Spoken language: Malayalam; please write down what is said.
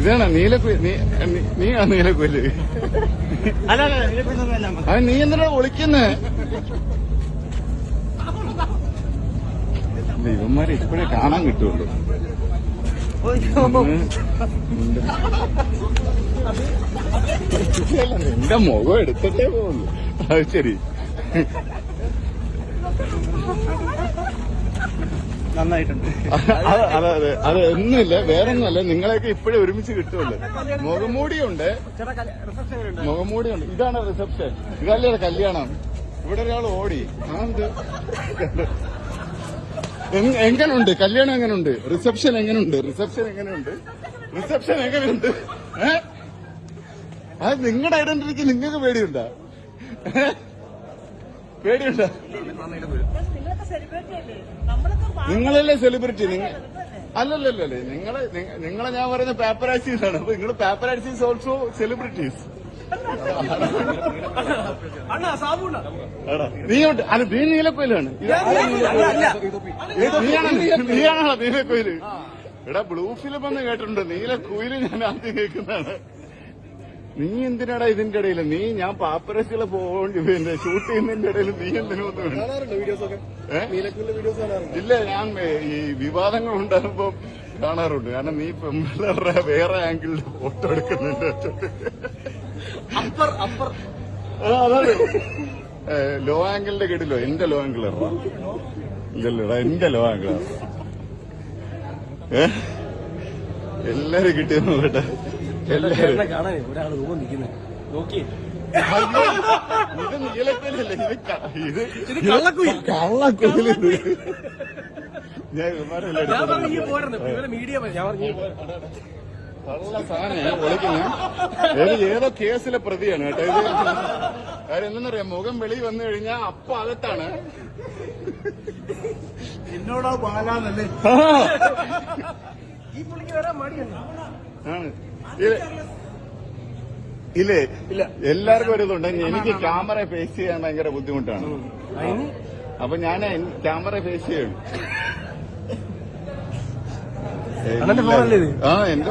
ഇതാണ് നീലക്കുയിൽ അല്ല ഇതിലൊന്നും അത് നീ എന്തിനാ ഒളിക്കുന്നേ? ഇവന്മാരെ ഇപ്പോഴേ കാണാൻ കിട്ടുള്ളൂ എന്റെ. നിന്റെ മുഖം എടുത്തിട്ടേ പോകുന്നു. അത് ശരി. നന്നായിട്ടുണ്ട്. അത് അതെ. അതെ ഒന്നുമില്ല. വേറെ ഒന്നുമല്ല നിങ്ങളെയൊക്കെ ഇപ്പോഴേ ഒരുമിച്ച് കിട്ടുമല്ലോ മുഖംമൂടിയുണ്ട്. മുഖംമൂടിയുണ്ട്. ഇതാണ് റിസപ്ഷൻ ഇതല്ലേ കല്യാണം. ഇവിടെ ഒരാൾ ഓടി. എങ്ങനുണ്ട്? കല്യാണം എങ്ങനുണ്ട്? റിസപ്ഷൻ എങ്ങനുണ്ട്? റിസപ്ഷൻ എങ്ങനെയുണ്ട് റിസപ്ഷൻ എങ്ങനെയുണ്ട് ഏ? അത് നിങ്ങളുടെ ഐഡന്റിറ്റിക്ക് നിങ്ങൾക്ക് പേടിയുണ്ടോ? പേടിയുണ്ടോ? നിങ്ങളല്ലേ സെലിബ്രിറ്റി നിങ്ങൾ അല്ലല്ലല്ലേ നിങ്ങളെ നിങ്ങളെ ഞാൻ പറയുന്ന പേപ്പറാസീസ് ആണ്. അപ്പൊ നിങ്ങൾ പേപ്പറാസീസ് ഓൾസോ സെലിബ്രിറ്റീസ് നീ ഉണ്ട് അല്ല നീ നീലക്കോയിലാണ്. നീയാണോ നീലക്കോയിൽ. എടാ ബ്ലൂ ഫിലിം എന്ന് കേട്ടിട്ടുണ്ട്. നീലക്കോയിൽ ഞാൻ ആദ്യം കേൾക്കുന്നതാണ്. നീ എന്തിനാടാ ഇതിന്റെ ഇടയിൽ നീ ഞാൻ പാപ്പരസികളെ പോകേണ്ടി പിന്നെ ഷൂട്ട് ചെയ്യുന്നതിന്റെ ഇടയിൽ നീ എന്തിനൊന്നും ഇല്ല ഞാൻ ഈ വിവാദങ്ങൾ ഉണ്ടാകുമ്പോ കാണാറുണ്ട്. കാരണം നീ പെമ്പിള്ളേരുടെ വേറെ ആംഗിളിൽ ഫോട്ടോ എടുക്കുന്നുണ്ട്. Upper upper. ആ, അതാണ്. ലോ ആംഗിളിന്റെ കേട്ടില്ലോ എന്റെ ലോ ആംഗിൾ ഇല്ലല്ലോടാ എന്റെ ലോ ആംഗിൾ ഏ? എല്ലാരും കിട്ടിയെന്ന് നോക്കട്ടെ കാണാൻ ഒരാൾ റൂമ് നിൽക്കുന്നത് നോക്കി. അയ്യോ, ഇത് നീലക്കുയിലല്ല ഇത് ക- ഇത് ഇത് കള്ളക്കുയിൽ. കള്ളക്കുയിൽ ഇത്. ഞാൻ ഇവന്മാരെല്ലാം ഞാൻ എടുത്തോണ്ട് പറഞ്ഞു ഈ പോരുന്നു. ഇവരെ മീഡിയ ഞാൻ പറഞ്ഞു ഈ പോരുന്നു. കള്ള സാധനം വിളിക്കുന്നു. ഏത് ഏതോ കേസിലെ പ്രതിയാണ് കേട്ടോ. ഇത് കാര്യം എന്തെന്നറിയാം? മുഖം വെളി വന്നു കഴിഞ്ഞാൽ അപ്പൊ അകത്താണ്. എന്നോടോ ബാലാന്നല്ലേ? ഈ പുള്ളിക്ക് വരാൻ മടിയാണ് ആണ്. ഇല്ലേ? ഇല്ല? എല്ലാവർക്കും ഒരു ഇതുണ്ട്. എനിക്ക് ക്യാമറ ഫേസ് ചെയ്യാൻ ഭയങ്കര ബുദ്ധിമുട്ടാണ്. അപ്പൊ ഞാൻ ക്യാമറ ഫേസ് ചെയ്യും. അണ്ണന്റെ ഫോണല്ലേ ഇത്? ആ എന്റെ.